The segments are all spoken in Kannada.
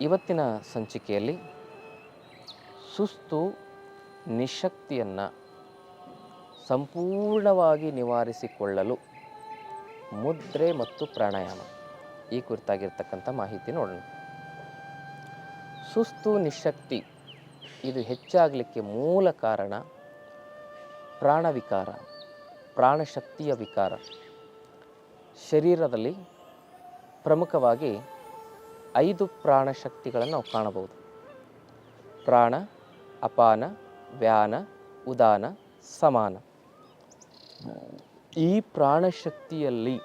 ಇವತ್ತಿನ ಸಂಚಿಕೆಯಲ್ಲಿ ಸುಸ್ತು ನಿಶಕ್ತಿಯನ್ನು ಸಂಪೂರ್ಣವಾಗಿ ನಿವಾರಿಸಿಕೊಳ್ಳಲು ಮುದ್ರೆ ಮತ್ತು ಪ್ರಾಣಾಯಾಮ ಈ ಕುರಿತಾಗಿರ್ತಕ್ಕಂಥ ಮಾಹಿತಿ ನೋಡೋಣ. ಸುಸ್ತು ನಿಶಕ್ತಿ ಇದು ಹೆಚ್ಚಾಗಲಿಕ್ಕೆ ಮೂಲ ಕಾರಣ ಪ್ರಾಣವಿಕಾರ ಪ್ರಾಣಶಕ್ತಿಯ ವಿಕಾರ. ಶರೀರದಲ್ಲಿ ಪ್ರಮುಖವಾಗಿ ಐದು ಪ್ರಾಣ ಶಕ್ತಿಗಳನ್ನು ನಾವು ಕಾಣಬಹುದು. ಪ್ರಾಣ, ಅಪಾನ, ವ್ಯಾನ, ಉದಾನ, ಸಮಾನ. ಈ ಪ್ರಾಣಶಕ್ತಿಯಲ್ಲಿ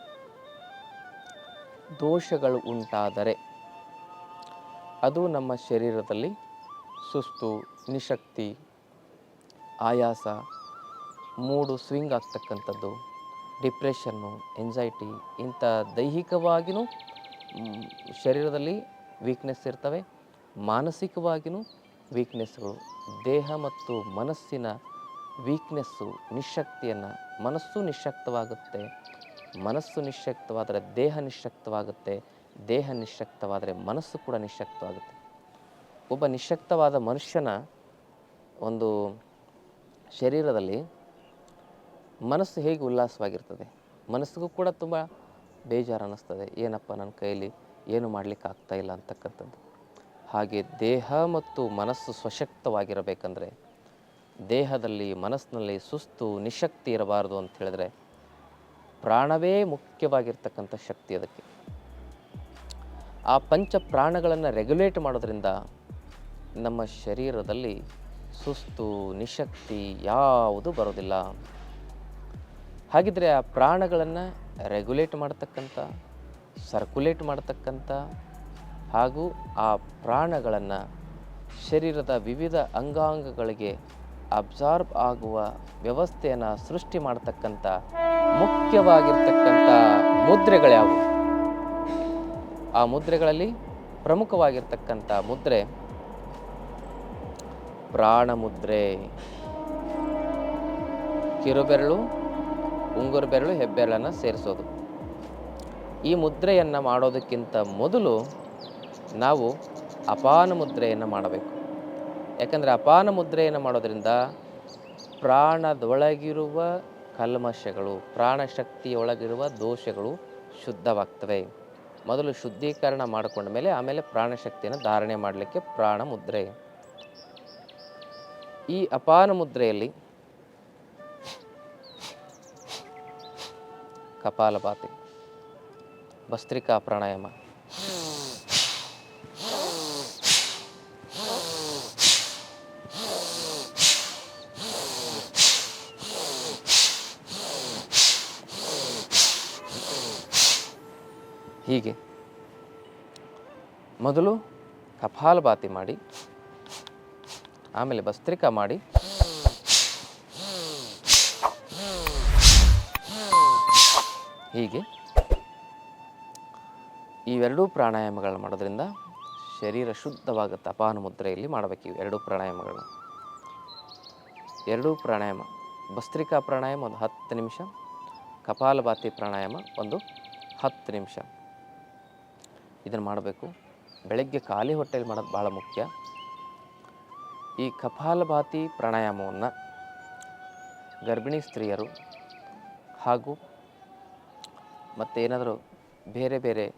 ದೋಷಗಳು ಉಂಟಾದರೆ ಅದು ನಮ್ಮ ಶರೀರದಲ್ಲಿ ಸುಸ್ತು, ನಿಶಕ್ತಿ, ಆಯಾಸ, ಮೂಡು ಸ್ವಿಂಗ್ ಆಗ್ತಕ್ಕಂಥದ್ದು ಡಿಪ್ರೆಷನ್ನು ಎಂಜೈಟಿ ಇಂಥ ದೈಹಿಕವಾಗಿಯೂ ಶರೀರದಲ್ಲಿ ವೀಕ್ನೆಸ್ ಇರ್ತವೆ ಮಾನಸಿಕವಾಗಿಯೂ ವೀಕ್ನೆಸ್ಗಳು ದೇಹ ಮತ್ತು ಮನಸ್ಸಿನ ವೀಕ್ನೆಸ್ಸು ನಿಶಕ್ತಿಯನ್ನು, ಮನಸ್ಸು ನಿಶಕ್ತವಾಗುತ್ತೆ. ಮನಸ್ಸು ನಿಶಕ್ತವಾದರೆ ದೇಹ ನಿಶಕ್ತವಾಗುತ್ತೆ. ದೇಹ ನಿಶಕ್ತವಾದರೆ ಮನಸ್ಸು ಕೂಡ ನಿಶಕ್ತವಾಗುತ್ತೆ. ಒಬ್ಬ ನಿಶಕ್ತವಾದ ಮನುಷ್ಯನ ಒಂದು ಶರೀರದಲ್ಲಿ ಮನಸ್ಸು ಹೇಗೆ ಉಲ್ಲಾಸವಾಗಿರ್ತದೆ? ಮನಸ್ಸಿಗೂ ಕೂಡ ತುಂಬ ಬೇಜಾರು ಅನ್ನಿಸ್ತದೆ ಏನಪ್ಪ ನನ್ನ ಕೈಯಲ್ಲಿ ಏನು ಮಾಡಲಿಕ್ಕೆ ಆಗ್ತಾ ಇಲ್ಲ ಅಂತಕ್ಕಂಥದ್ದು. ಹಾಗೆ ದೇಹ ಮತ್ತು ಮನಸ್ಸು ಸ್ವಶಕ್ತವಾಗಿರಬೇಕಂದ್ರೆ, ದೇಹದಲ್ಲಿ ಮನಸ್ಸಿನಲ್ಲಿ ಸುಸ್ತು, ನಿಶಕ್ತಿ ಇರಬಾರದು ಅಂತ ಹೇಳಿದ್ರೆ, ಪ್ರಾಣವೇ ಮುಖ್ಯವಾಗಿರ್ತಕ್ಕಂಥ ಶಕ್ತಿ ಅದಕ್ಕೆ. ಆ ಪಂಚ ಪ್ರಾಣಗಳನ್ನು ರೆಗ್ಯುಲೇಟ್ ಮಾಡೋದ್ರಿಂದ ನಮ್ಮ ಶರೀರದಲ್ಲಿ ಸುಸ್ತು, ನಿಶಕ್ತಿ ಯಾವುದು ಬರೋದಿಲ್ಲ. ಹಾಗಿದ್ರೆ ಆ ಪ್ರಾಣಗಳನ್ನು ರೆಗ್ಯುಲೇಟ್ ಮಾಡ್ತಕ್ಕಂಥ ಸರ್ಕ್ಯುಲೇಟ್ ಮಾಡ್ತಕ್ಕಂಥ ಹಾಗೂ ಆ ಪ್ರಾಣಗಳನ್ನು ಶರೀರದ ವಿವಿಧ ಅಂಗಾಂಗಗಳಿಗೆ ಅಬ್ಸಾರ್ಬ್ ಆಗುವ ವ್ಯವಸ್ಥೆಯನ್ನು ಸೃಷ್ಟಿ ಮಾಡ್ತಕ್ಕಂಥ ಮುಖ್ಯವಾಗಿರ್ತಕ್ಕಂಥ ಮುದ್ರೆಗಳ್ಯಾವು. ಆ ಮುದ್ರೆಗಳಲ್ಲಿ ಪ್ರಮುಖವಾಗಿರ್ತಕ್ಕಂಥ ಮುದ್ರೆ ಪ್ರಾಣಮುದ್ರೆ, ಕಿರುಬೆರಳು ಉಂಗುರು ಬೆರಳು ಹೆಬ್ಬೆರಳನ್ನು ಸೇರಿಸೋದು. ಈ ಮುದ್ರೆಯನ್ನು ಮಾಡೋದಕ್ಕಿಂತ ಮೊದಲು ನಾವು ಅಪಾನ ಮುದ್ರೆಯನ್ನು ಮಾಡಬೇಕು. ಯಾಕಂದರೆ ಅಪಾನ ಮುದ್ರೆಯನ್ನು ಮಾಡೋದರಿಂದ ಪ್ರಾಣದೊಳಗಿರುವ ಕಲ್ಮಶಗಳು, ಪ್ರಾಣಶಕ್ತಿಯೊಳಗಿರುವ ದೋಷಗಳು ಶುದ್ಧವಾಗ್ತವೆ. ಮೊದಲು ಶುದ್ಧೀಕರಣ ಮಾಡಿಕೊಂಡ ಮೇಲೆ ಆಮೇಲೆ ಪ್ರಾಣಶಕ್ತಿಯನ್ನು ಧಾರಣೆ ಮಾಡಲಿಕ್ಕೆ ಪ್ರಾಣ ಮುದ್ರೆ. ಈ ಅಪಾನ ಮುದ್ರೆಯಲ್ಲಿ ಕಪಾಲಭಾತಿ ಭಸ್ತ್ರಿಕಾ ಪ್ರಾಣಾಯಾಮ. ಹೀಗೆ ಮೊದಲು ಕಪಾಲಭಾತಿ ಮಾಡಿ ಆಮೇಲೆ ಭಸ್ತ್ರಿಕಾ ಮಾಡಿ ಹೀಗೆ ಇವೆರಡೂ ಪ್ರಾಣಾಯಾಮಗಳನ್ನ ಮಾಡೋದ್ರಿಂದ ಶರೀರ ಶುದ್ಧವಾಗುತ್ತೆ ಅಪಾನ ಮುದ್ರೆಯಲ್ಲಿ ಮಾಡಬೇಕು ಇವು ಎರಡೂ ಪ್ರಾಣಾಯಾಮಗಳನ್ನ ಎರಡೂ ಪ್ರಾಣಾಯಾಮ, ಭಸ್ತ್ರಿಕಾ ಪ್ರಾಣಾಯಾಮ ಒಂದು ಹತ್ತು ನಿಮಿಷ, ಕಪಾಲಭಾತಿ ಪ್ರಾಣಾಯಾಮ ಒಂದು ಹತ್ತು ನಿಮಿಷ. ಇದನ್ನು ಮಾಡಬೇಕು. ಬೆಳಗ್ಗೆ ಖಾಲಿ ಹೊಟ್ಟೆಯಲ್ಲಿ ಮಾಡೋದು ಭಾಳ ಮುಖ್ಯ. ಈ ಕಪಾಲಭಾತಿ ಪ್ರಾಣಾಯಾಮವನ್ನು ಗರ್ಭಿಣಿ ಸ್ತ್ರೀಯರು ಹಾಗೂ ಮತ್ತೇನಾದರೂ ಬೇರೆ ಬೇರೆ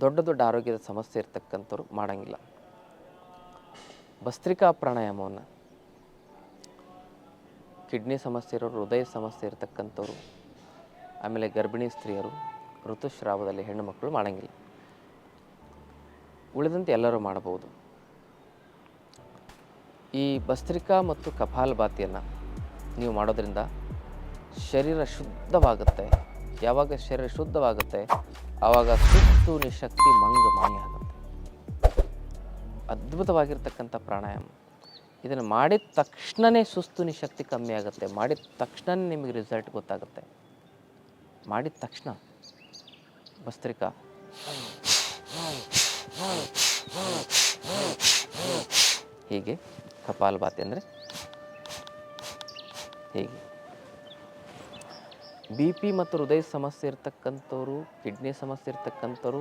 ದೊಡ್ಡ ದೊಡ್ಡ ಆರೋಗ್ಯದ ಸಮಸ್ಯೆ ಇರ್ತಕ್ಕಂಥವ್ರು ಮಾಡೋಂಗಿಲ್ಲ. ಭಸ್ತ್ರಿಕಾ ಪ್ರಾಣಾಯಾಮವನ್ನು ಕಿಡ್ನಿ ಸಮಸ್ಯೆ ಇರೋರು ಹೃದಯ ಸಮಸ್ಯೆ ಇರತಕ್ಕಂಥವ್ರು, ಆಮೇಲೆ ಗರ್ಭಿಣಿ ಸ್ತ್ರೀಯರು, ಋತುಸ್ರಾವದಲ್ಲಿ ಹೆಣ್ಣು ಮಕ್ಕಳು ಮಾಡೋಂಗಿಲ್ಲ. ಉಳಿದಂತೆ ಎಲ್ಲರೂ ಮಾಡಬಹುದು. ಈ ಭಸ್ತ್ರಿಕಾ ಮತ್ತು ಕಪಾಲಭಾತಿಯನ್ನು ನೀವು ಮಾಡೋದ್ರಿಂದ ಶರೀರ ಶುದ್ಧವಾಗುತ್ತೆ. ಯಾವಾಗ ಶರೀರ ಶುದ್ಧವಾಗುತ್ತೆ ಆವಾಗ ಸುಸ್ತು ನಿಶಕ್ತಿ ಮಂಗ ಮಾಯ ಆಗುತ್ತೆ. ಅದ್ಭುತವಾಗಿರ್ತಕ್ಕಂಥ ಪ್ರಾಣಾಯಾಮ. ಇದನ್ನು ಮಾಡಿದ ತಕ್ಷಣವೇ ಸುಸ್ತು ನಿಶಕ್ತಿ ಕಮ್ಮಿ ಆಗುತ್ತೆ, ಮಾಡಿದ ತಕ್ಷಣ ನಿಮಗೆ ರಿಸಲ್ಟ್ ಗೊತ್ತಾಗುತ್ತೆ. ಮಾಡಿದ ತಕ್ಷಣ. ಭಸ್ತ್ರಿಕಾ ಹೀಗೆ ಕಪಾಲಭಾತಿ ಅಂದರೆ? ಹೀಗೆ. ಬಿ ಪಿ ಮತ್ತು ಹೃದಯ ಸಮಸ್ಯೆ ಇರ್ತಕ್ಕಂಥವ್ರು, ಕಿಡ್ನಿ ಸಮಸ್ಯೆ ಇರ್ತಕ್ಕಂಥವ್ರು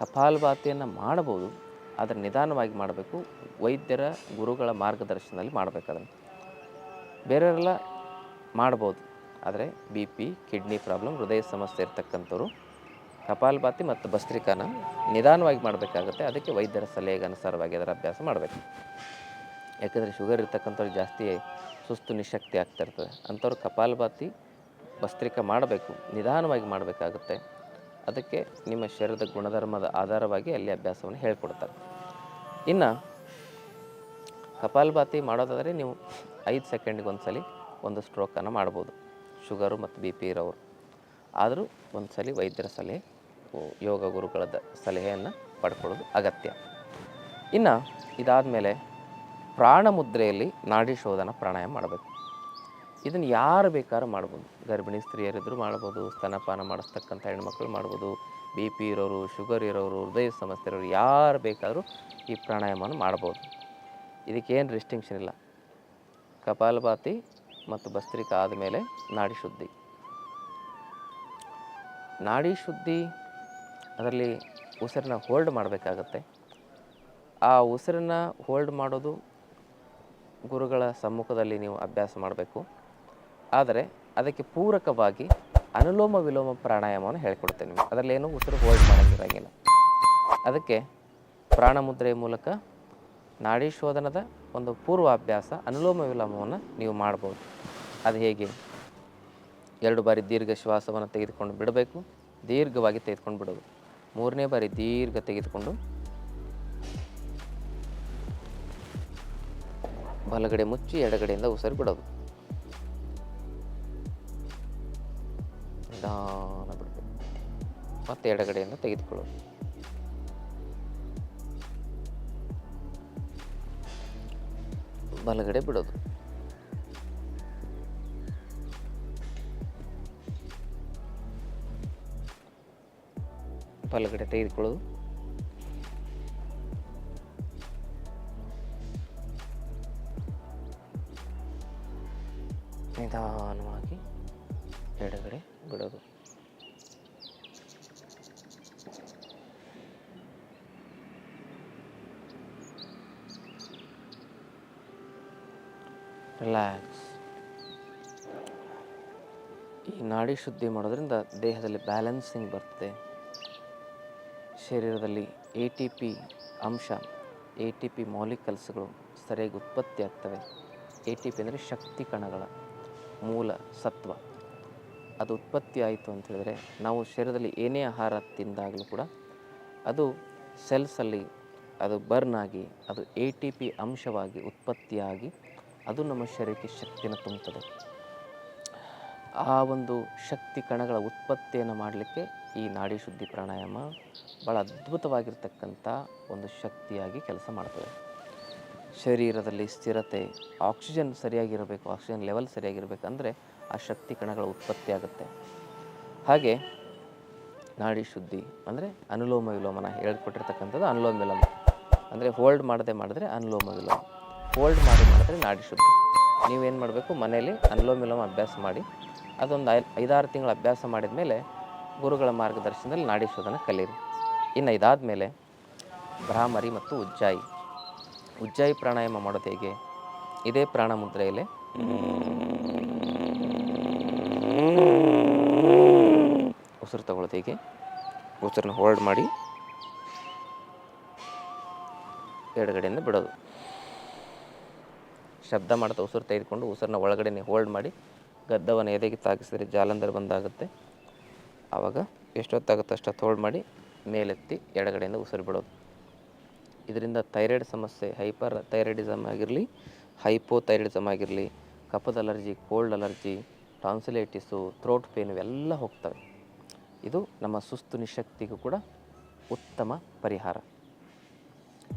ಕಪಾಲಭಾತಿಯನ್ನು ಮಾಡಬಹುದು, ಆದರೆ ನಿಧಾನವಾಗಿ ಮಾಡಬೇಕು. ವೈದ್ಯರ ಗುರುಗಳ ಮಾರ್ಗದರ್ಶನದಲ್ಲಿ ಮಾಡಬೇಕದನ್ನು ಬೇರೆಯವರೆಲ್ಲ ಮಾಡ್ಬೋದು, ಆದರೆ ಬಿ ಪಿ, ಕಿಡ್ನಿ ಪ್ರಾಬ್ಲಮ್, ಹೃದಯ ಸಮಸ್ಯೆ ಇರ್ತಕ್ಕಂಥವ್ರು ಕಪಾಲಭಾತಿ ಮತ್ತು ಭಸ್ತ್ರಿಕಾನ ನಿಧಾನವಾಗಿ ಮಾಡಬೇಕಾಗುತ್ತೆ. ಅದಕ್ಕೆ ವೈದ್ಯರ ಸಲಹೆಗೆ ಅನುಸಾರವಾಗಿ ಅದರ ಅಭ್ಯಾಸ ಮಾಡಬೇಕು. ಯಾಕಂದರೆ ಶುಗರ್ ಇರ್ತಕ್ಕಂಥವ್ರು ಜಾಸ್ತಿ ಸುಸ್ತು ನಿಶಕ್ತಿ ಆಗ್ತಾ ಇರ್ತದೆ. ಅಂಥವ್ರು ಕಪಾಲಭಾತಿ ಭಸ್ತ್ರಿಕಾ ಮಾಡಬೇಕು, ನಿಧಾನವಾಗಿ ಮಾಡಬೇಕಾಗುತ್ತೆ. ಅದಕ್ಕೆ ನಿಮ್ಮ ಶರೀರದ ಗುಣಧರ್ಮದ ಆಧಾರವಾಗಿ ಅಲ್ಲಿ ಅಭ್ಯಾಸವನ್ನು ಹೇಳ್ಕೊಡ್ತಾರೆ. ಇನ್ನು ಕಪಾಲಭಾತಿ ಮಾಡೋದಾದರೆ ನೀವು ಐದು ಸೆಕೆಂಡ್ಗೆ ಒಂದ್ಸಲಿ ಒಂದು ಸ್ಟ್ರೋಕನ್ನು ಮಾಡ್ಬೋದು. ಶುಗರು ಮತ್ತು ಬಿ ಪಿ ಇರೋರು. ಆದರೂ ಒಂದು ಸಲ ವೈದ್ಯರ ಸಲಹೆ ಯೋಗ ಗುರುಗಳ ಸಲಹೆಯನ್ನು ಪಡ್ಕೊಳ್ಳೋದು ಅಗತ್ಯ. ಇನ್ನು ಇದಾದಮೇಲೆ ಪ್ರಾಣ ಮುದ್ರೆಯಲ್ಲಿ ನಾಡಿ ಶೋಧನ ಪ್ರಾಣಾಯಾಮ ಮಾಡಬೇಕು. ಇದನ್ನು ಯಾರು ಬೇಕಾದ್ರೂ ಮಾಡ್ಬೋದು. ಗರ್ಭಿಣಿ ಸ್ತ್ರೀಯರಿದ್ದರೂ ಮಾಡ್ಬೋದು, ಸ್ತನಪಾನ ಮಾಡಿಸ್ತಕ್ಕಂಥ ಹೆಣ್ಮಕ್ಳು ಮಾಡ್ಬೋದು ಬಿ ಪಿ ಇರೋರು, ಶುಗರ್ ಇರೋರು, ಹೃದಯ ಸಮಸ್ಯೆ ಇರೋರು ಯಾರು ಬೇಕಾದರೂ ಈ ಪ್ರಾಣಾಯಾಮವನ್ನು ಮಾಡ್ಬೋದು. ಇದಕ್ಕೇನು ರಿಸ್ಟಿಂಕ್ಷನ್ ಇಲ್ಲ. ಕಪಾಲಭಾತಿ ಮತ್ತು ಭಸ್ತ್ರಿಕ ಆದಮೇಲೆ ನಾಡಿ ಶುದ್ಧಿ. ನಾಡಿ ಶುದ್ಧಿ ಅದರಲ್ಲಿ ಉಸಿರನ್ನ ಹೋಲ್ಡ್ ಮಾಡಬೇಕಾಗತ್ತೆ. ಆ ಉಸಿರನ್ನ ಹೋಲ್ಡ್ ಮಾಡೋದು ಗುರುಗಳ ಸಮ್ಮುಖದಲ್ಲಿ ನೀವು ಅಭ್ಯಾಸ ಮಾಡಬೇಕು. ಆದರೆ ಅದಕ್ಕೆ ಪೂರಕವಾಗಿ ಅನುಲೋಮ ವಿಲೋಮ ಪ್ರಾಣಾಯಾಮವನ್ನು ಹೇಳ್ಕೊಡ್ತೇನೆ ನಿಮಗೆ. ಅದರಲ್ಲಿ ಏನು ಉಸಿರು ಹೋಲ್ಡ್ ಮಾಡೋಂಗಿರಂಗಿಲ್ಲ. ಅದಕ್ಕೆ ಪ್ರಾಣಮುದ್ರೆಯ ಮೂಲಕ ನಾಡಿ ಶೋಧನದ ಒಂದು ಪೂರ್ವಾಭ್ಯಾಸ, ಅನುಲೋಮ ವಿಲೋಮವನ್ನು ನೀವು ಮಾಡ್ಬೋದು. ಅದು ಹೇಗೆ? ಎರಡು ಬಾರಿ ದೀರ್ಘ ಶ್ವಾಸವನ್ನು ತೆಗೆದುಕೊಂಡು ಬಿಡಬೇಕು, ದೀರ್ಘವಾಗಿ ತೆಗೆದುಕೊಂಡು ಬಿಡೋದು. ಮೂರನೇ ಬಾರಿ ದೀರ್ಘ ತೆಗೆದುಕೊಂಡು ಬಲಗಡೆ ಮುಚ್ಚಿ ಎಡಗಡೆಯಿಂದ ಉಸಿರು ಬಿಡೋದು. ನಿಧಾನ ಬಿಡಬೇಕು ಮತ್ತೆ ಎಡಗಡೆಯಿಂದ ತೆಗೆದುಕೊಳ್ಳೋದು ಬಲಗಡೆ ಬಿಡೋದು. ಬಲಗಡೆ ತೆಗೆದುಕೊಳ್ಳೋದು. ನಿಧಾನವಾಗಿ. ಎಡಗಡೆ ಬಿಡೋದು. ರಿಲ್ಯಾಕ್ಸ್ ಈ ನಾಡಿ ಶುದ್ಧಿ ಮಾಡೋದ್ರಿಂದ ದೇಹದಲ್ಲಿ ಬ್ಯಾಲೆನ್ಸಿಂಗ್ ಬರ್ತದೆ. ಶರೀರದಲ್ಲಿ ಎ ಟಿ ಪಿ ಅಂಶ ಎ ಟಿ ಪಿ ಮಾಲಿಕಲ್ಸ್ಗಳು ಸರಿಯಾಗಿ ಉತ್ಪತ್ತಿ ಆಗ್ತವೆ. ಎ ಟಿ ಪಿ ಅಂದರೆ ಶಕ್ತಿ ಕಣಗಳ, ಮೂಲ, ಸತ್ವ. ಅದು ಉತ್ಪತ್ತಿ ಆಯಿತು ಅಂತ ಹೇಳಿದ್ರೆ ನಾವು ಶರೀರದಲ್ಲಿ ಏನೇ ಆಹಾರ ತಿಂದಾಗಲೂ ಕೂಡ ಅದು ಸೆಲ್ಸಲ್ಲಿ ಅದು ಬರ್ನ್ ಆಗಿ, ಅದು ಎ ಟಿ ಪಿ ಅಂಶವಾಗಿ ಉತ್ಪತ್ತಿಯಾಗಿ ಅದು ನಮ್ಮ ಶರೀರಕ್ಕೆ ಶಕ್ತಿಯನ್ನು ತುಂಬುತ್ತದೆ. ಆ ಒಂದು ಶಕ್ತಿ ಕಣಗಳ ಉತ್ಪತ್ತಿಯನ್ನು ಮಾಡಲಿಕ್ಕೆ ಈ ನಾಡಿ ಶುದ್ಧಿ ಪ್ರಾಣಾಯಾಮ ಭಾಳ ಅದ್ಭುತವಾಗಿರ್ತಕ್ಕಂಥ ಒಂದು ಶಕ್ತಿಯಾಗಿ ಕೆಲಸ ಮಾಡ್ತದೆ. ಶರೀರದಲ್ಲಿ ಸ್ಥಿರತೆ ಆಕ್ಸಿಜನ್ ಸರಿಯಾಗಿರಬೇಕು ಆಕ್ಸಿಜನ್ ಲೆವೆಲ್ ಸರಿಯಾಗಿರಬೇಕಂದ್ರೆ ಆ ಶಕ್ತಿ ಕಣಗಳ ಉತ್ಪತ್ತಿ ಆಗುತ್ತೆ. ಹಾಗೆ ನಾಡಿ ಶುದ್ಧಿ ಅಂದರೆ ಅನುಲೋಮ ವಿಲೋಮನ ಹೇಳ್ಕೊಟ್ಟಿರ್ತಕ್ಕಂಥದ್ದು ಅನುಲೋಮ ವಿಲೋಮ. ಅಂದರೆ ಹೋಲ್ಡ್ ಮಾಡದೆ ಮಾಡಿದ್ರೆ ಅನುಲೋಮ ವಿಲೋಮ. ಹೋಲ್ಡ್ ಮಾಡಿ ಮಾಡಿದ್ರೆ ನಾಡಿ ಶುದ್ಧಿ. ನೀವೇನು ಮಾಡಬೇಕು? ಮನೆಯಲ್ಲಿ ಅನುಲೋಮ ವಿಲೋಮ ಅಭ್ಯಾಸ ಮಾಡಿ, ಅದೊಂದು ಐದಾರು ತಿಂಗಳ ಅಭ್ಯಾಸ ಮಾಡಿದ ಮೇಲೆ ಗುರುಗಳ ಮಾರ್ಗದರ್ಶನದಲ್ಲಿ ನಾಡಿ ಶುದ್ಧನ ಕಲೀರಿ. ಇನ್ನು ಇದಾದ ಮೇಲೆ ಭ್ರಾಮರಿ ಮತ್ತು ಉಜ್ಜಾಯಿ. ಉಜ್ಜಾಯಿ ಪ್ರಾಣಾಯಾಮ ಮಾಡೋದು ಹೇಗೆ? ಇದೇ ಪ್ರಾಣ ಮುದ್ರೆಯಲ್ಲಿ. ಉಸಿರು ತಗೊಳ್ಳೋದು ಹೇಗೆ? ಉಸಿರನ್ನ ಹೋಲ್ಡ್ ಮಾಡಿ. ಎಡಗಡೆಯಿಂದ ಬಿಡೋದು. ಶಬ್ದ ಮಾಡ್ತಾ ಉಸಿರು ತೆಗೆದುಕೊಂಡು ಉಸಿರನ್ನ ಒಳಗಡೆ ಹೋಲ್ಡ್ ಮಾಡಿ. ಗದ್ದವನ್ನು ಎದೆಗೆ ತಾಗಿಸಿದ್ರೆ ಜಾಲಂಧರ್ ಬಂದಾಗುತ್ತೆ. ಆವಾಗ ಎಷ್ಟೊತ್ತಾಗುತ್ತೆ ಅಷ್ಟೊತ್ತು ಹೋಲ್ಡ್ ಮಾಡಿ ಮೇಲೆತ್ತಿ ಎಡಗಡೆಯಿಂದ ಉಸಿರು ಬಿಡೋದು. ಇದರಿಂದ ಥೈರಾಯ್ಡ್ ಸಮಸ್ಯೆ, ಹೈಪರ್ ಥೈರಾಯ್ಡಿಸಮ್ ಆಗಿರಲಿ ಹೈಪೋ ಥೈರಾಯ್ಡಿಸಮ್ ಆಗಿರಲಿ, ಕಫದ allergy, cold allergy, tonsillitis, throat pain ಇವೆಲ್ಲ ಹೋಗ್ತವೆ. ಇದು ನಮ್ಮ ಸುಸ್ತು ನಿಶಕ್ತಿಗೂ ಕೂಡ ಉತ್ತಮ ಪರಿಹಾರ.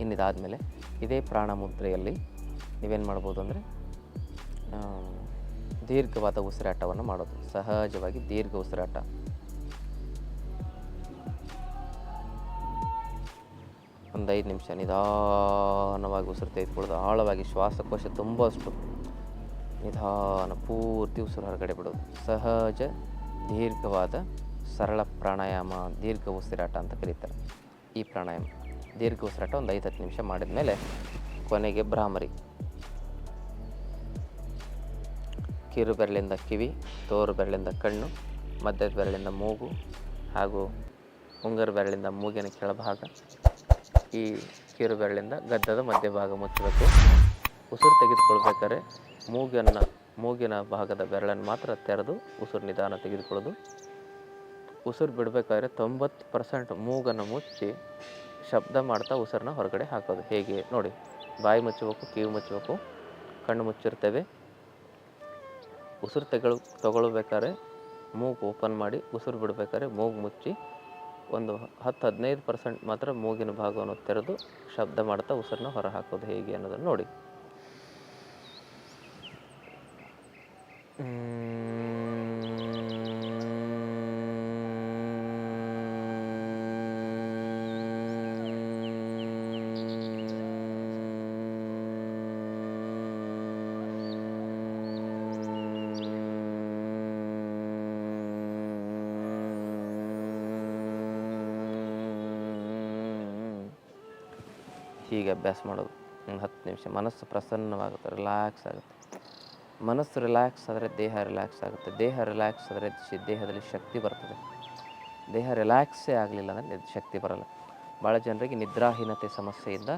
ಇನ್ನಿದಾದಮೇಲೆ ಇದೇ ಪ್ರಾಣ ಮುದ್ರೆಯಲ್ಲಿ ನೀವೇನು ಮಾಡ್ಬೋದು ಅಂದರೆ ದೀರ್ಘವಾದ ಉಸಿರಾಟವನ್ನು ಮಾಡೋದು. ಸಹಜವಾಗಿ ದೀರ್ಘ ಉಸಿರಾಟ. ಒಂದು ಐದು ನಿಮಿಷ ನಿಧಾನವಾಗಿ ಉಸಿರು ತೆಗೆದುಕೊಳ್ಳೋದು ಆಳವಾಗಿ ಶ್ವಾಸಕೋಶ ತುಂಬಷ್ಟು ನಿಧಾನ ಪೂರ್ತಿ ಉಸಿರು ಹೊರಗಡೆ ಬಿಡೋದು. ಸಹಜ, ದೀರ್ಘವಾದ, ಸರಳ ಪ್ರಾಣಾಯಾಮ, ದೀರ್ಘ ಉಸಿರಾಟ ಅಂತ ಕರೀತಾರೆ ಈ ಪ್ರಾಣಾಯಾಮ. ದೀರ್ಘ ಉಸಿರಾಟ ಒಂದು ಐದು ಹತ್ತು ನಿಮಿಷ ಮಾಡಿದ ಮೇಲೆ ಕೊನೆಗೆ ಭ್ರಾಮರಿ. ಕಿರು ಬೆರಳಿಂದ ಕಿವಿ, ತೋರು ಬೆರಳಿಂದ ಕಣ್ಣು, ಮಧ್ಯದ ಬೆರಳಿಂದ ಮೂಗು ಹಾಗೂ ಉಂಗರ ಬೆರಳಿಂದ ಮೂಗಿನ ಕೆಳಭಾಗ. ಈ ಕಿರು ಬೆರಳಿಂದ ಗದ್ದದ ಮಧ್ಯಭಾಗ ಮುಚ್ಚಬೇಕು. ಉಸಿರು ತೆಗೆದುಕೊಳ್ಬೇಕಾದ್ರೆ ಮೂಗನ್ನು ಮೂಗಿನ ಭಾಗದ ಬೆರಳನ್ನು ಮಾತ್ರ ತೆರೆದು ಉಸಿರು ನಿಧಾನ ತೆಗೆದುಕೊಳ್ಳೋದು. ಉಸಿರು ಬಿಡಬೇಕಾದ್ರೆ ತೊಂಬತ್ತು ಪರ್ಸೆಂಟ್ ಮೂಗನ್ನು ಮುಚ್ಚಿ ಶಬ್ದ ಮಾಡ್ತಾ ಉಸಿರನ್ನ ಹೊರಗಡೆ ಹಾಕೋದು. ಹೇಗೆ? ನೋಡಿ, ಬಾಯಿ ಮುಚ್ಚಬೇಕು, ಕಿವಿ ಮುಚ್ಚಬೇಕು, ಕಣ್ಣು ಮುಚ್ಚಿರ್ತೇವೆ. ಉಸಿರು ತೆಗಳು, ತಗೊಳ್ಬೇಕಾದ್ರೆ ಮೂಗು ಓಪನ್ ಮಾಡಿ ಉಸಿರು ಬಿಡಬೇಕಾದ್ರೆ ಮೂಗು ಮುಚ್ಚಿ ಒಂದು ಹತ್ತು ಹದಿನೈದು ಪರ್ಸೆಂಟ್ ಮಾತ್ರ ಮೂಗಿನ ಭಾಗವನ್ನು ತೆರೆದು ಶಬ್ದ ಮಾಡ್ತಾ ಉಸಿರನ್ನ ಹೊರ ಹಾಕೋದು ಹೇಗೆ ಅನ್ನೋದನ್ನು ನೋಡಿ. ಹೀಗೆ ಅಭ್ಯಾಸ ಮಾಡೋದು ಒಂದು ಹತ್ತು ನಿಮಿಷ, ಮನಸ್ಸು ಪ್ರಸನ್ನವಾಗುತ್ತೆ ರಿಲ್ಯಾಕ್ಸ್ ಆಗುತ್ತೆ. ಮನಸ್ಸು ರಿಲ್ಯಾಕ್ಸ್ ಆದರೆ ದೇಹ ರಿಲ್ಯಾಕ್ಸ್ ಆಗುತ್ತೆ. ದೇಹ ರಿಲ್ಯಾಕ್ಸ್ ಆದರೆ ದೇಹದಲ್ಲಿ ಶಕ್ತಿ ಬರ್ತದೆ. ದೇಹ ರಿಲ್ಯಾಕ್ಸೇ ಆಗಲಿಲ್ಲ ಅಂದರೆ ಶಕ್ತಿ ಬರಲ್ಲ. ಭಾಳ ಜನರಿಗೆ ನಿದ್ರಾಹೀನತೆ ಸಮಸ್ಯೆಯಿಂದ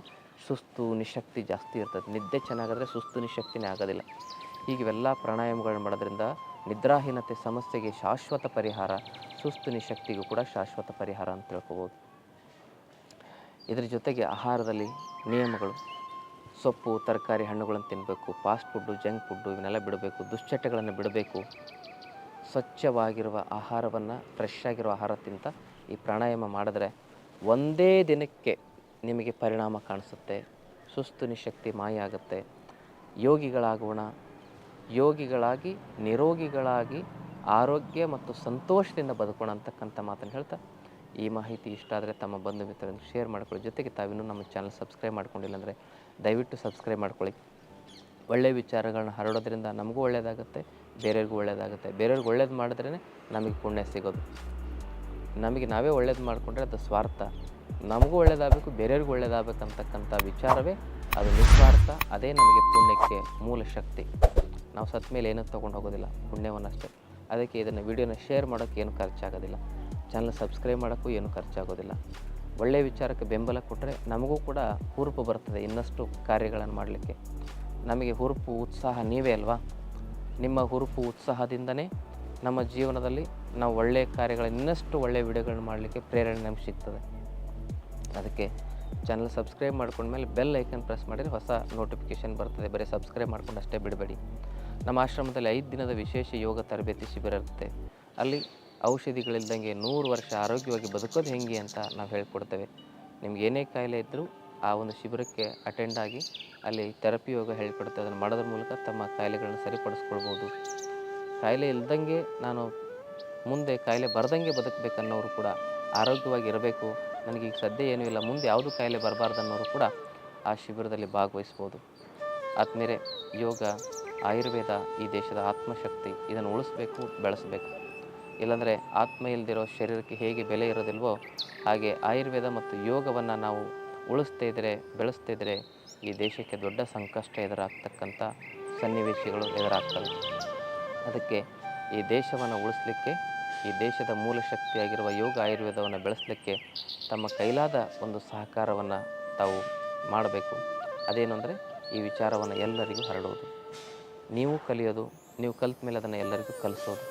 ಸುಸ್ತು, ನಿಶಕ್ತಿ ಜಾಸ್ತಿ ಇರ್ತದೆ. ನಿದ್ದೆ ಚೆನ್ನಾಗಾದರೆ ಸುಸ್ತು, ನಿಶಕ್ತಿನೇ ಆಗೋದಿಲ್ಲ. ಹೀಗೆ ಇವೆಲ್ಲ ಪ್ರಾಣಾಯಾಮಗಳನ್ನ ಮಾಡೋದ್ರಿಂದ ನಿದ್ರಾಹೀನತೆ ಸಮಸ್ಯೆಗೆ ಶಾಶ್ವತ ಪರಿಹಾರ, ಸುಸ್ತು, ನಿಶಕ್ತಿಗೂ ಕೂಡ ಶಾಶ್ವತ ಪರಿಹಾರ ಅಂತ ತಿಳ್ಕೊಬೋದು. ಇದರ ಜೊತೆಗೆ ಆಹಾರದಲ್ಲಿ ನಿಯಮಗಳು. ಸೊಪ್ಪು, ತರಕಾರಿ ಹಣ್ಣುಗಳನ್ನು ತಿನ್ನಬೇಕು ಫಾಸ್ಟ್ ಫುಡ್ಡು ಜಂಕ್ ಫುಡ್ಡು ಇವನ್ನೆಲ್ಲ ಬಿಡಬೇಕು, ದುಶ್ಚಟಗಳನ್ನು ಬಿಡಬೇಕು. ಸ್ವಚ್ಛವಾಗಿರುವ ಆಹಾರವನ್ನು ಫ್ರೆಶ್ ಆಗಿರೋ ಆಹಾರ ತಿಂತ ಈ ಪ್ರಾಣಾಯಾಮ ಮಾಡಿದ್ರೆ ಒಂದೇ ದಿನಕ್ಕೆ ನಿಮಗೆ ಪರಿಣಾಮ ಕಾಣಿಸುತ್ತೆ, ಸುಸ್ತು ನಿಶಕ್ತಿ ಮಾಯ ಆಗುತ್ತೆ ಯೋಗಿಗಳಾಗೋಣ. ಯೋಗಿಗಳಾಗಿ, ನಿರೋಗಿಗಳಾಗಿ ಆರೋಗ್ಯ ಮತ್ತು ಸಂತೋಷದಿಂದ ಬದುಕೋಣ ಅಂತಕ್ಕಂಥ ಮಾತನ್ನು ಹೇಳ್ತಾ ಈ ಮಾಹಿತಿ ಇಷ್ಟ ಆದರೆ ತಮ್ಮ ಬಂಧು ಮಿತ್ರರನ್ನು ಶೇರ್ ಮಾಡ್ಕೊಳ್ಳಿ. ಜೊತೆಗೆ ತಾವಿನ್ನೂ ನಮ್ಮ ಚಾನಲ್ ಸಬ್ಸ್ಕ್ರೈಬ್ ಮಾಡ್ಕೊಂಡಿಲ್ಲ ಅಂದರೆ ದಯವಿಟ್ಟು ಸಬ್ಸ್ಕ್ರೈಬ್ ಮಾಡ್ಕೊಳ್ಳಿ. ಒಳ್ಳೆಯ ವಿಚಾರಗಳನ್ನ ಹರಡೋದ್ರಿಂದ ನಮಗೂ ಒಳ್ಳೆಯದಾಗುತ್ತೆ ಬೇರೆಯವ್ರಿಗೂ ಒಳ್ಳೆಯದಾಗುತ್ತೆ ಬೇರೆಯವ್ರಿಗೆ ಒಳ್ಳೇದು ಮಾಡಿದ್ರೇ ನಮಗೆ ಪುಣ್ಯ ಸಿಗೋದು. ನಮಗೆ ನಾವೇ ಒಳ್ಳೇದು ಮಾಡಿಕೊಂಡ್ರೆ ಅದು ಸ್ವಾರ್ಥ. ನಮಗೂ ಒಳ್ಳೇದಾಗಬೇಕು, ಬೇರೆಯವ್ರಿಗೂ ಒಳ್ಳೇದಾಗಬೇಕಂತಕ್ಕಂಥ ವಿಚಾರವೇ ಅದು ನಿಸ್ವಾರ್ಥ. ಅದೇ ನಮಗೆ ಪುಣ್ಯಕ್ಕೆ ಮೂಲ ಶಕ್ತಿ. ನಾವು ಸತ್ತ ಮೇಲೆ ಏನೂ ತೊಗೊಂಡು ಹೋಗೋದಿಲ್ಲ, ಪುಣ್ಯವನ್ನಷ್ಟೇ. ಅದಕ್ಕೆ ಇದನ್ನು ವಿಡಿಯೋನ ಶೇರ್ ಮಾಡೋಕ್ಕೆ ಏನು ಖರ್ಚಾಗೋದಿಲ್ಲ. ಚಾನಲ್ ಸಬ್ಸ್ಕ್ರೈಬ್ ಮಾಡೋಕ್ಕೂ ಏನು ಖರ್ಚಾಗೋದಿಲ್ಲ. ಒಳ್ಳೆಯ ವಿಚಾರಕ್ಕೆ ಬೆಂಬಲ ಕೊಟ್ಟರೆ ನಮಗೂ ಕೂಡ ಹುರುಪು ಬರ್ತದೆ ಇನ್ನಷ್ಟು ಕಾರ್ಯಗಳನ್ನು ಮಾಡಲಿಕ್ಕೆ. ನಮಗೆ ಹುರುಪು, ಉತ್ಸಾಹ ನೀವೇ ಅಲ್ವಾ? ನಿಮ್ಮ ಹುರುಪು, ಉತ್ಸಾಹದಿಂದನೇ ನಮ್ಮ ಜೀವನದಲ್ಲಿ ನಾವು ಒಳ್ಳೆಯ ಕಾರ್ಯಗಳ, ಇನ್ನಷ್ಟು ಒಳ್ಳೆಯ ವಿಡಿಯೋಗಳನ್ನ ಮಾಡಲಿಕ್ಕೆ ಪ್ರೇರಣೆ ನಮಗೆ ಸಿಗ್ತದೆ. ಅದಕ್ಕೆ ಚಾನಲ್ ಸಬ್ಸ್ಕ್ರೈಬ್ ಮಾಡ್ಕೊಂಡ್ಮೇಲೆ ಬೆಲ್ ಐಕನ್ ಪ್ರೆಸ್ ಮಾಡಿದರೆ ಹೊಸ ನೋಟಿಫಿಕೇಷನ್ ಬರ್ತದೆ. ಬರೀ ಸಬ್ಸ್ಕ್ರೈಬ್ ಮಾಡ್ಕೊಂಡು ಅಷ್ಟೇ ಬಿಡಬೇಡಿ. ನಮ್ಮ ಆಶ್ರಮದಲ್ಲಿ ಐದು ದಿನದ ವಿಶೇಷ ಯೋಗ ತರಬೇತಿ ಶಿಬಿರ ಇರುತ್ತೆ. ಅಲ್ಲಿ ಔಷಧಿಗಳಿಲ್ದಂಗೆ ನೂರು ವರ್ಷ ಆರೋಗ್ಯವಾಗಿ ಬದುಕೋದು ಹೆಂಗೆ ಅಂತ ನಾವು ಹೇಳ್ಕೊಡ್ತೇವೆ. ನಿಮ್ಗೆ ಏನೇ ಕಾಯಿಲೆ ಇದ್ದರೂ ಆ ಒಂದು ಶಿಬಿರಕ್ಕೆ ಅಟೆಂಡ್ ಆಗಿ ಅಲ್ಲಿ ಥೆರಪಿ ಯೋಗ ಹೇಳ್ಕೊಡ್ತೇವೆ ಅದನ್ನು ಮಾಡೋದ್ರ ಮೂಲಕ ತಮ್ಮ ಕಾಯಿಲೆಗಳನ್ನು ಸರಿಪಡಿಸ್ಕೊಳ್ಬೋದು. ಕಾಯಿಲೆ ಇಲ್ದಂಗೆ ನಾನು ಮುಂದೆ ಕಾಯಿಲೆ ಬರ್ದಂಗೆ ಬದುಕಬೇಕನ್ನೋರು ಕೂಡ ಆರೋಗ್ಯವಾಗಿ ಇರಬೇಕು. ನನಗೀಗ ಸದ್ಯ ಏನೂ ಇಲ್ಲ. ಮುಂದೆ ಯಾವುದು ಕಾಯಿಲೆ ಅನ್ನೋರು ಕೂಡ ಆ ಶಿಬಿರದಲ್ಲಿ ಭಾಗವಹಿಸ್ಬೋದು. ಆದ್ಮೇಲೆ ಯೋಗ, ಆಯುರ್ವೇದ ಈ ದೇಶದ ಆತ್ಮಶಕ್ತಿ. ಇದನ್ನು ಉಳಿಸ್ಬೇಕು, ಬೆಳೆಸಬೇಕು. ಇಲ್ಲಾಂದರೆ ಆತ್ಮ ಇಲ್ಲದಿರೋ ಶರೀರಕ್ಕೆ ಹೇಗೆ ಬೆಲೆ ಇರೋದಿಲ್ವೋ ಹಾಗೆ ಆಯುರ್ವೇದ ಮತ್ತು ಯೋಗವನ್ನು ನಾವು ಉಳಿಸ್ತಾ ಇದ್ದರೆ ಬೆಳೆಸ್ತಾ ಇದ್ದರೆ ಈ ದೇಶಕ್ಕೆ ದೊಡ್ಡ ಸಂಕಷ್ಟ ಎದುರಾಗ್ತಕ್ಕಂಥ ಸನ್ನಿವೇಶಗಳು ಎದುರಾಗ್ತವೆ. ಅದಕ್ಕೆ ಈ ದೇಶವನ್ನು ಉಳಿಸ್ಲಿಕ್ಕೆ, ಈ ದೇಶದ ಮೂಲ ಶಕ್ತಿಯಾಗಿರುವ ಯೋಗ ಆಯುರ್ವೇದವನ್ನು ಬೆಳೆಸಲಿಕ್ಕೆ ತಮ್ಮ ಕೈಲಾದ ಒಂದು ಸಹಕಾರವನ್ನು ತಾವು ಮಾಡಬೇಕು. ಅದೇನು ಅಂದರೆ ಈ ವಿಚಾರವನ್ನು ಎಲ್ಲರಿಗೂ ಹರಡುವುದು. ನೀವು ಕಲಿಯೋದು, ನೀವು ಕಲಿತ ಮೇಲೆ ಅದನ್ನು ಎಲ್ಲರಿಗೂ ಕಲಿಸೋದು.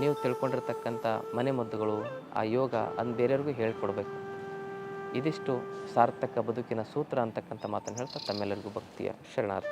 ನೀವು ತಿಳ್ಕೊಂಡಿರ್ತಕ್ಕಂಥ ಮನೆಮದ್ದುಗಳು ಆ ಯೋಗ ಅದನ್ನು ಬೇರೆಯವ್ರಿಗೂ ಹೇಳ್ಕೊಡ್ಬೇಕು. ಇದಿಷ್ಟು ಸಾರ್ಥಕ ಬದುಕಿನ ಸೂತ್ರ ಅಂತಕ್ಕಂಥ ಮಾತನ್ನು ಹೇಳ್ತಾ ತಮ್ಮೆಲ್ಲರಿಗೂ ಭಕ್ತಿಯ ಶರಣಾರ್ಥಿ.